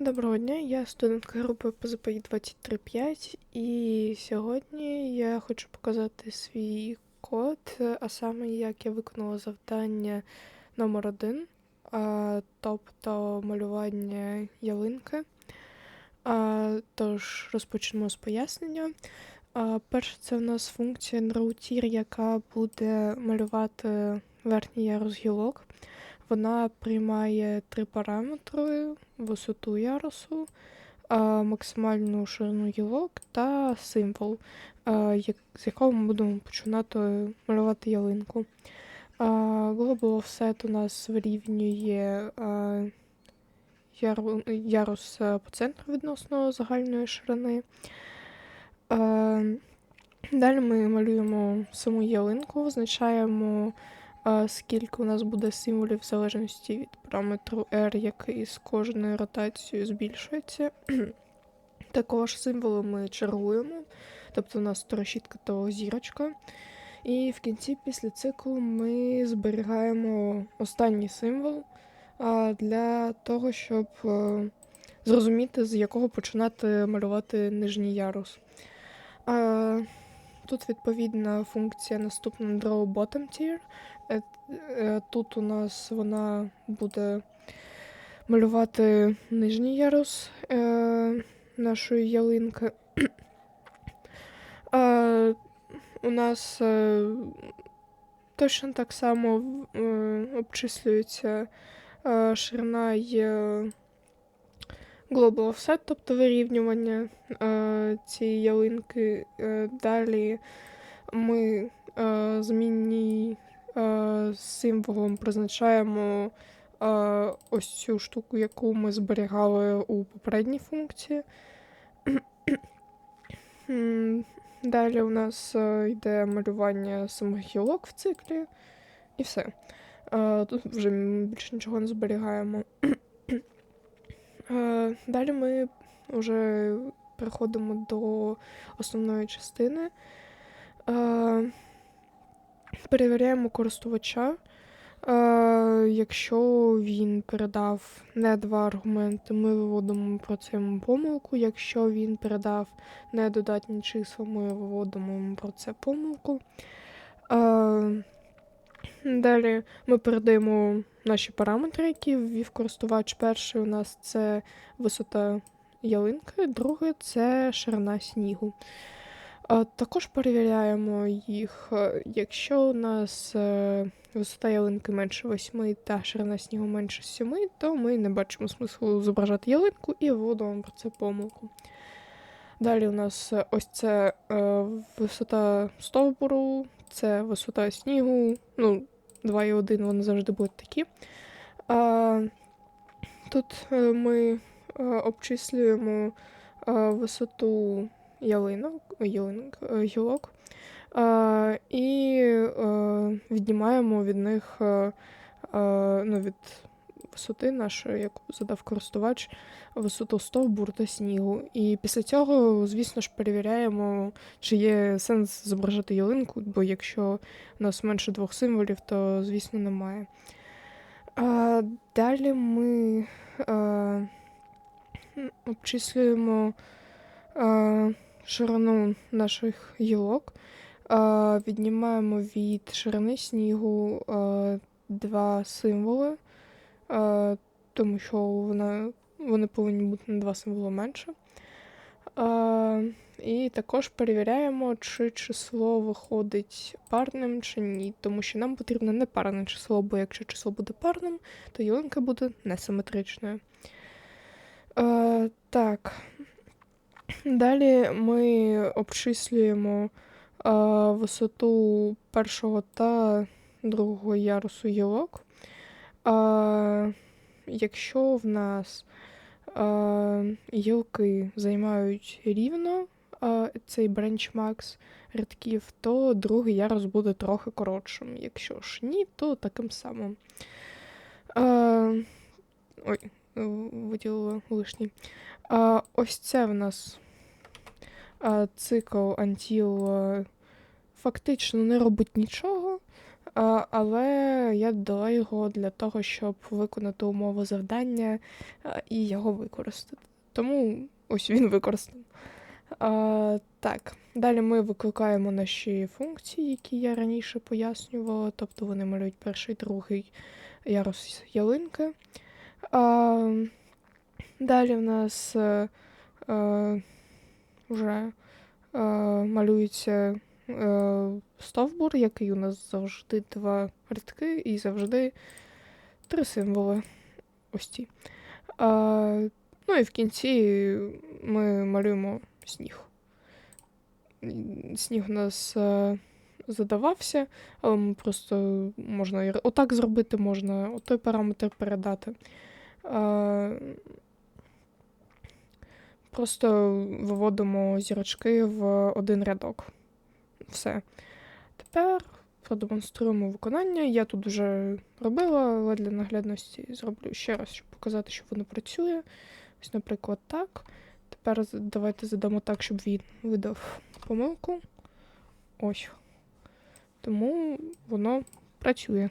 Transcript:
Доброго дня, я студентка групи ПЗПІ 235 і сьогодні я хочу показати свій код, а саме як я виконала завдання номер один, а, тобто малювання ялинки. Тож розпочнемо з пояснення. Перше, це в нас функція NrawTier, яка буде малювати верхній ярус гілок. Вона приймає три параметри: висоту ярусу, максимальну ширину гілок та символ, з якого ми будемо починати малювати ялинку. Global Offset у нас вирівнює ярус по центру відносно загальної ширини. Далі ми малюємо саму ялинку, визначаємо скільки у нас буде символів в залежності від параметру R, який з кожною ротацією збільшується. Також символи ми чергуємо, тобто у нас то решітка, то зірочка. І в кінці після циклу ми зберігаємо останній символ для того, щоб е, зрозуміти, з якого починати малювати нижній ярус. Тут відповідна функція наступна Draw Bottom Tier. Е, е, Тут у нас вона буде малювати нижній ярус е, нашої ялинки. У нас точно так само обчислюється ширина е, Global Offset, тобто вирівнювання е, цієї ялинки. Е, Далі ми е, змінній е, символом призначаємо ось цю штуку, яку ми зберігали у попередній функції. Далі у нас йде малювання самих гілок в циклі, і все. Тут вже більше нічого не зберігаємо. Е, Далі ми вже переходимо до основної частини. Е, Перевіряємо користувача. Е, Якщо він передав не два аргументи, ми виводимо про це йому помилку. Якщо він передав недодатні числа, ми виводимо про це помилку. Далі ми передаємо наші параметри, які ввів користувач. Перший у нас це висота ялинки, другий це ширина снігу. Також перевіряємо їх, е, якщо у нас е, висота ялинки менше 8 та ширина снігу менше 7, то ми не бачимо смислу зображати ялинку і вводимо про це помилку. Далі у нас е, ось це е, висота стовбуру, це висота снігу. Ну, 2 і 1 вони завжди будуть такі. А, тут е, ми е, обчислюємо е, висоту ялинок, ялинок е, гілок е, і е, віднімаємо від них е, е, ну, від висоти нашої, яку задав користувач, висоту стовбур та снігу. І після цього, звісно ж, перевіряємо, чи є сенс зображати ялинку, бо якщо у нас менше двох символів, то звісно немає. А, далі ми а, обчислюємо а, ширину наших гілок, віднімаємо від ширини снігу два символи, а, тому що вона, вони повинні бути на два символи менше. А, і також перевіряємо, чи число виходить парним чи ні, тому що нам потрібно не парне число, бо якщо число буде парним, то ялинка буде несиметричною. Е, так. Далі ми обчислюємо е, висоту першого та другого ярусу гілок. Е, якщо в нас е, гілки займають рівно е, цей бренчмакс рядків, то другий ярус буде трохи коротшим. Якщо ж ні, то таким самим. Е, ой, виділила лишній. А, ось це в нас а, цикл Until а, фактично не робить нічого. Але я додала його для того, щоб виконати умову завдання і його використати. Тому ось він використаний. Так, далі ми викликаємо наші функції, які я раніше пояснювала, тобто вони малюють перший, другий ярус ялинки. Далі в нас е, е, вже е, малюється стовбур, який у нас завжди два рядки і завжди три символи. Ось ці. А, ну і в кінці ми малюємо сніг. Сніг у нас е, задавався, але ми просто можна отак зробити, можна той параметр передати. Е, Просто виводимо зірочки в один рядок. Все. Тепер продемонструємо виконання. Я тут вже робила, але для наглядності зроблю ще раз, щоб показати, що воно працює. Ось, наприклад, так. Тепер давайте задамо так, щоб він видав помилку. Ось. Тому воно працює.